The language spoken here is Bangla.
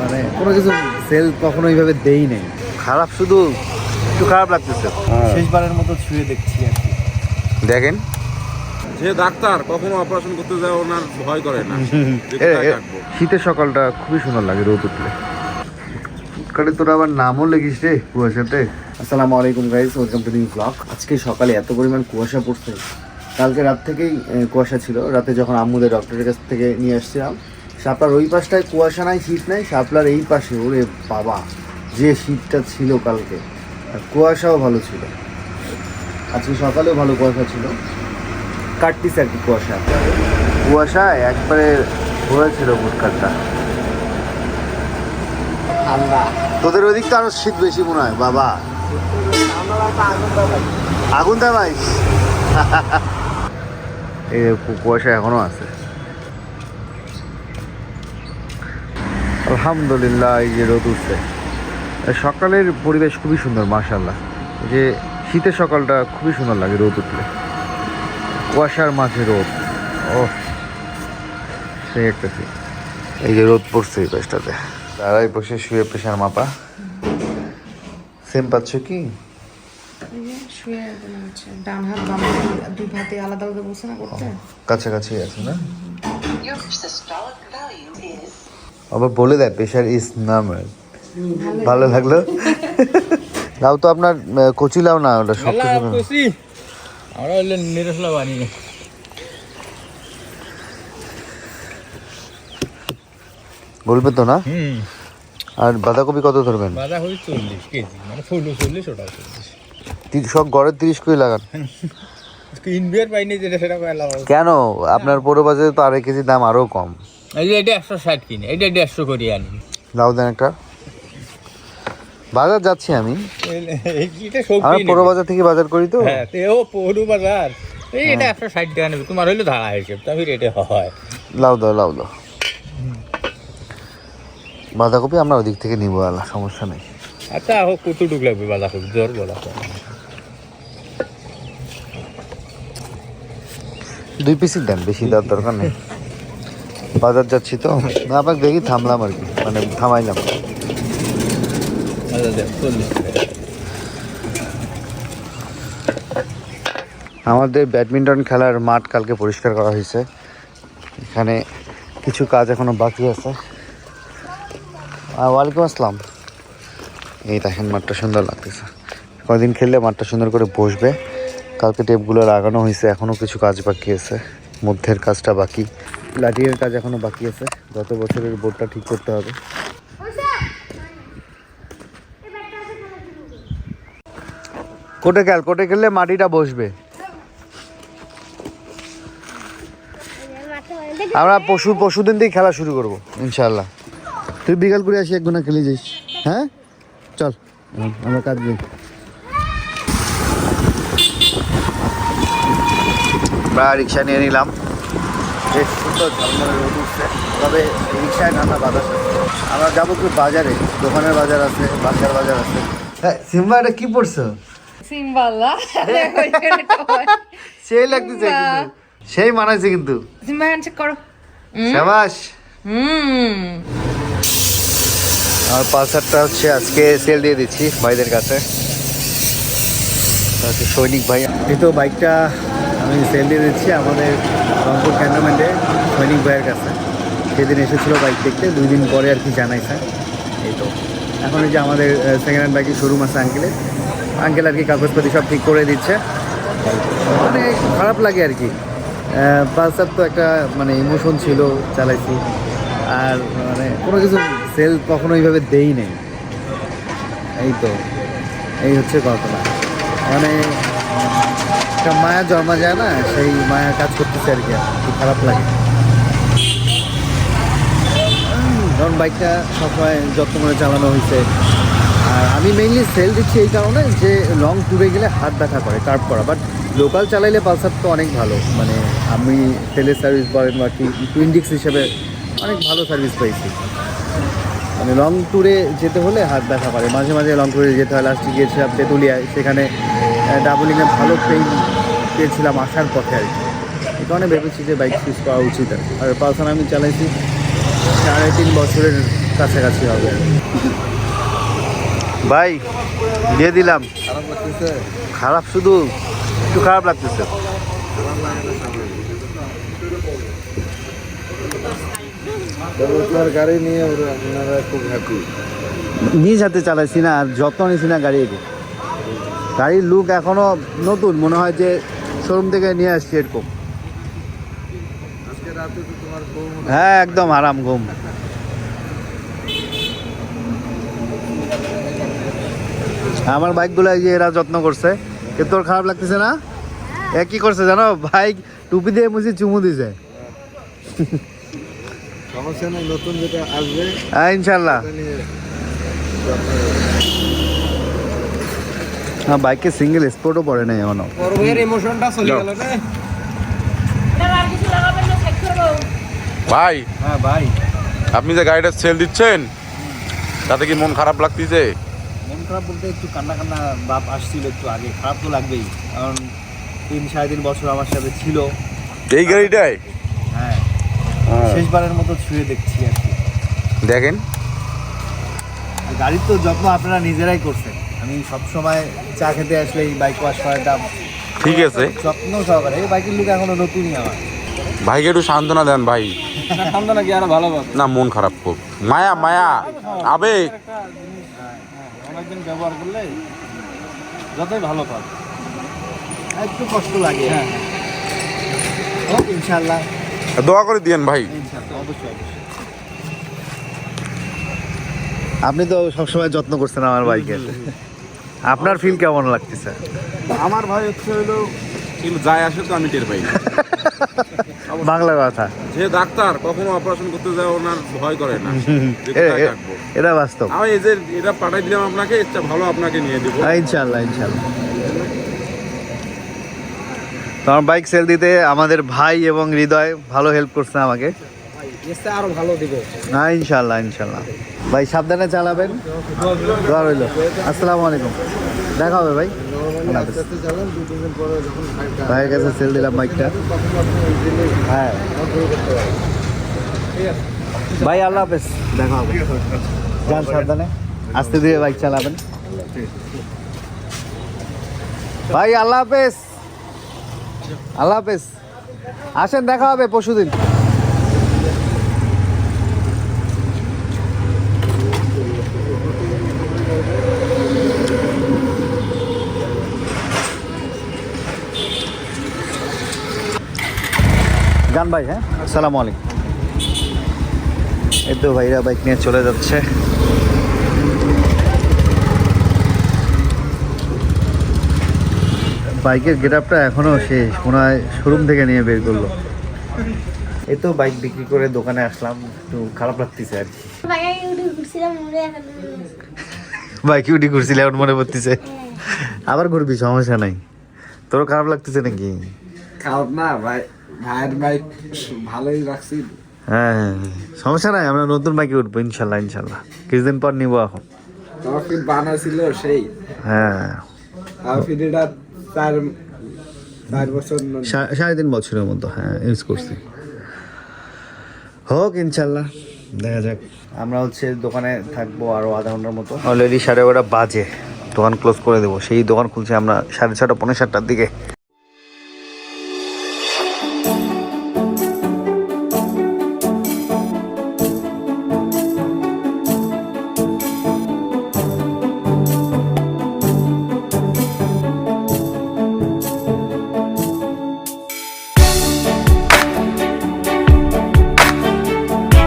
মানে কোনো কিছু সেল কখনো এইভাবে দেই নেই। খারাপ শুধু একটু খারাপ লাগতেছে। শেষবারের মতো ছুঁয়ে দেখছি আর কি। দেখেন। যে ডাক্তার কখনো অপারেশন করতে যায় ওনার ভয় করে না। শীতের সকালটা খুবই সুন্দর লাগে রোদ উঠলে। ফুটকাটে তোর আবার নামও লেগিস রে কুয়াশাতে। আসসালামু আলাইকুম guys welcome to new blog আজকে সকালে এত পরিমাণ কুয়াশা পড়ছে। কালকে রাত থেকেই কুয়াশা ছিল। রাতে যখন আম্মুদের ডক্টরের কাছ থেকে নিয়ে আসছিলাম শাপলার ওই পাশটায় কুয়াশা নাই শীত নাই শাপলার এই পাশে ওরে বাবা যে শীতটা ছিল কালকে। আর কুয়াশাও ভালো ছিল। আজকে সকালেও ভালো কুয়াশা ছিল। কাটতিস আর কি কুয়াশা। কুয়াশায় একবারে হয়েছিল ঠান্ডা। তোদের ওদিক তো আরও শীত বেশি মনে হয় বাবা। আগুন দা ভাই এই কুয়াশা এখনও আছে। আলহামদুলিল্লাহ এই যে রোদ উঠছে। সকালের পরিবেশ খুবই সুন্দর মাশাল্লাহ যে শীতের সকালটা খুবই সুন্দর লাগে রোদ উঠলে। কুয়াশার মাঝে রোদ। ও সেই একটা এই যে রোদ পড়ছে এই পাশটাতে। তারাই বসে শুয়ে প্রেশার মাপা। সেম পাচ্ছ কি? শুয়ে ডান হাত বাম দুই হাতে আলাদা আলাদা বসে না করতে? কাছাকাছি আছে না? আবার বলে দেয় প্রেশার ইজ নর্মাল ভালো লাগল? লাউ তো আপনার আহ, কচি লাউ না ওটা শক্ত। খুশি আমরা হইলে নিরসলা বানি বলবে তো না? আর বাঁধাকপি কত ধরবেন? হই চল্লিশ কেজি মানে ফুল চল্লিশ ওটা চল্লিশ। সব গড়ের তিরিশ করে লাগান। ইনবিয়ার পাইনি যেটা সেটা। কেন? আপনার বড় বাজারে তো আড়াই কেজি দাম আরও কম। এই যে এটা একশো ষাট কিনে এটা দেড়শো করি আনি। লাউ দেন একটা। বাজার যাচ্ছি আমি। আমরা বড় বাজার থেকে বাজার করি তো। হ্যাঁ তো ও পৌরু বাজার। এই এটা একশো ষাট টাকা নেবে তোমার হইল ধারা হিসেব তবে রেটে হয়। লাউ দাও লাউ দাও। বাঁধাকপি আমরা ওদিক থেকে নিবো আলা সমস্যা নেই। আচ্ছা হোক কতটুক লাগবে হোক জ্বর বলা দুই পিসই দেন বেশি দেওয়ার দরকার নেই। বাজার যাচ্ছি তো। না আপনাকে দেখি থামলাম আর কি। মানে থামাইলাম। আচ্ছা আমাদের ব্যাডমিন্টন খেলার মাঠ কালকে পরিষ্কার করা হয়েছে। এখানে কিছু কাজ এখনও বাকি আছে। ওয়ালাইকুম আসসালাম। এই দেখেন মাঠটা সুন্দর লাগতেছে। কদিন খেললে মাঠটা সুন্দর করে বসবে। কালকে টেপগুলো লাগানো হয়েছে এখনও কিছু কাজ বাকি আছে। মধ্যের কাজটা বাকি। লাঠিয়ের কাজ এখনও বাকি আছে। গত বছরের বোর্ডটা ঠিক করতে হবে। কোটে খেল কোটে খেললে মাটিটা বসবে। আমরা পশু পশুদিন দিয়ে খেলা শুরু করব ইনশাল্লাহ তুই বিকাল করে আসি এক খেলে যাইস হ্যাঁ? চল, আমরা কাজ দিই। রিক্সা নিয়ে নিলাম। বেশ সুন্দর ঝলমলে রোদ উঠছে তবে রিক্সায় নানা বাজার আমরা যাব কি বাজারে? দোকানের বাজার আছে বাজার বাজার আছে। হ্যাঁ সিম্বা এটা কি পড়ছো সিম্বাল্লা দেখো সেই লাগতেছে সেই মানাইছে কিন্তু। সিম্বা হ্যান্ডশেক করো। শাবাশ হুম। আমার পালসারটা হচ্ছে আজকে সেল দিয়ে দিচ্ছি ভাইদের কাছে। সৈনিক ভাই। এই তো বাইকটা আমি সেল দিয়ে দিচ্ছি আমাদের রংপুর ক্যান্টনমেন্টে সৈনিক ভাইয়ের কাছে। সেদিন এসেছিল বাইক দেখতে দুই দিন পরে আর কি জানাইছে। এই তো। এখন যে আমাদের সেকেন্ড হ্যান্ড বাইকের শোরুম আছে আঙ্কেলের আঙ্কেল আর কি কাগজপাতি সব ঠিক করে দিচ্ছে। মানে খারাপ লাগে আর কি। পালসার তো একটা মানে ইমোশন ছিল, চালাইছি। আর মানে কোনো কিছু সেল কখনো এইভাবে দেই নেই। এই তো। এই হচ্ছে ঘটনা। মানে একটা মায়া জন্মা যায় না, সেই মায়া কাজ করতেছে আর কি খুব খারাপ লাগে। কারণ বাইকটা সবসময় যত্ন করে চালানো হয়েছে। আর আমি মেইনলি সেল দিচ্ছি এই কারণে যে লং ট্যুরে গেলে হাত ব্যথা করে কার্ভ করা। বাট লোকাল চালাইলে পালসার তো অনেক ভালো। মানে আমি তেলের সার্ভিস বলেন বা কি টুইন্ডিক্স হিসেবে অনেক ভালো সার্ভিস পেয়েছি মানে লং ট্যুরে যেতে হলে হাত ব্যথা করে। মাঝে মাঝে লং ট্যুরে যেতে হয় লাস্টে গিয়েছিলাম তেঁতুলিয়ায়, সেখানে ডাবলিংয়ে ভালো পেইন পেয়েছিলাম আসার পথে আর কি। এই কারণে ভেবেছি যে বাইক সুইচ করা উচিত আর। আর পালসার আমি চালাইছি সাড়ে তিন বছরের কাছাকাছি হবে ভাই দিয়ে দিলাম। খারাপ শুধু একটু খারাপ লাগতেছে। গাড়ি নিয়ে আপনারা খুব হ্যাপি নিজ হাতে চালাইছি না আর যত্ন নিছি না গাড়ির। গাড়ির লুক এখনও নতুন। মনে হয় যে শোরুম থেকে নিয়ে আসছি এরকম। হ্যাঁ একদম আরাম ঘুম। আমার বাইকগুলো যে এরা যত্ন করছে। এ তোর খারাপ লাগতেছে না? এ কি করছে জানো? বাইক টুপি দিয়ে মুছি চুমু দিছে। সমস্যা নতুন যেটা আসবে হ্যাঁ ইনশাল্লাহ। হ্যাঁ বাইকে সিঙ্গেল স্পোর্টও পড়ে নাই এখনও। পর্বের ইমোশনটা চলে গেল রে। ভাই হ্যাঁ ভাই। আপনি যে গাড়িটা সেল দিচ্ছেন তাতে কি মন খারাপ লাগতেছে? মন খারাপ বলতে একটু কান্না কান্না বাপ আসছিল একটু আগে খারাপ তো লাগবেই। কারণ তিন সাড়ে তিন বছর আমার সাথে ছিল। এই গাড়িটাই? হ্যাঁ। শেষবারের মতো ছুঁয়ে দেখছি আর কি। দেখেন। গাড়ির তো যত্ন আপনারা নিজেরাই করছেন। আমি সব সময় চা খেতে আসলে এই বাইক ওয়াশ করাটা ঠিক আছে। যত্ন সহকারে। এই বাইকের লুক এখনও নতুনই আমার। ভাইকে একটু সান্ত্বনা দেন ভাই। ঠান্ডা নাকি আরও ভালো না মন খারাপ খুব। মায়া মায়া। আবেগ। অনেকদিন ব্যবহার করলে যতই ভালো পাবে একটু কষ্ট লাগে। হ্যাঁ। ইনশাল্লাহ দোয়া করে দিয়েন ভাই। অবশ্যই অবশ্যই। আপনি তো সবসময় যত্ন করছেন আমার বাইকের আপনার ফিল কেমন লাগতেছে? আমার ভাই হচ্ছে হলো কিন্তু যায় আসে তো আমি টের পাই না। বাংলা কথা। যে ডাক্তার কখনো অপারেশন করতে যায় ওনার ভয় করে না। যে এ- কোথায় এ- কাটবো। এটা বাস্তব। আমি এই যে এটা পাঠাই দিলাম আপনাকে এটা ভালো আপনাকে নিয়ে দেবো। হ্যাঁ, ইনশাল্লাহ ইনশাল্লাহ তোমার বাইক সেল দিতে আমাদের ভাই এবং হৃদয় ভালো হেল্প করছে আমাকে। ভাই, সাবধানে চালাবেন। দোয়া আলাইকুম। দেখা হবে, ভাই। ভাইয়ের কাছে সেল দিলাম বাইকটা হ্যাঁ। ভাই, আল্লাহ হাফেজ। দেখা হবে। যান সাবধানে। আস্তে ধীরে বাইক চালাবেন। ভাই, আল্লাহ হাফেজ। আল্লাহ হাফেজ। আসেন, দেখা হবে পরশুদিন। গান ভাই হ্যাঁ? সালাম আলাইকুম। এই তো ভাইরা বাইক নিয়ে চলে যাচ্ছে। বাইকের গেট আপটা এখনও শেষ মনে হয় শোরুম থেকে নিয়ে বের করল। এই তো বাইক বিক্রি করে দোকানে আসলাম একটু খারাপ লাগতেছে আর কি। বাইক উঠে ঘুরছিলাম উঠি ঘুরছিলে এখন মনে পড়তেছে। আবার ঘুরবি সমস্যা নাই। তোরও খারাপ লাগতেছে নাকি? খারাপ না ভাই। ভাইয়ের বাইক ভালোই রাখছি। হ্যাঁ হ্যাঁ, হ্যাঁ। সমস্যা নাই আমরা নতুন বাইকে উঠবো ইনশাল্লাহ ইনশাল্লাহ। কিছুদিন পর নিবো এখন। তখন বানাছিল সেই। হ্যাঁ। ফিরিটা চার চার বছর সাড়ে তিন বছরের মতো হ্যাঁ ইউজ করছি। হোক ইনশাল্লাহ দেখা যাক। আমরা হচ্ছে দোকানে থাকব আরও আধা ঘণ্টার মতো। অলরেডি সাড়ে এগারোটা বাজে। দোকান ক্লোজ করে দেবো। সেই দোকান খুলছে আমরা সাড়ে ছটা পনেরো সাতটার দিকে।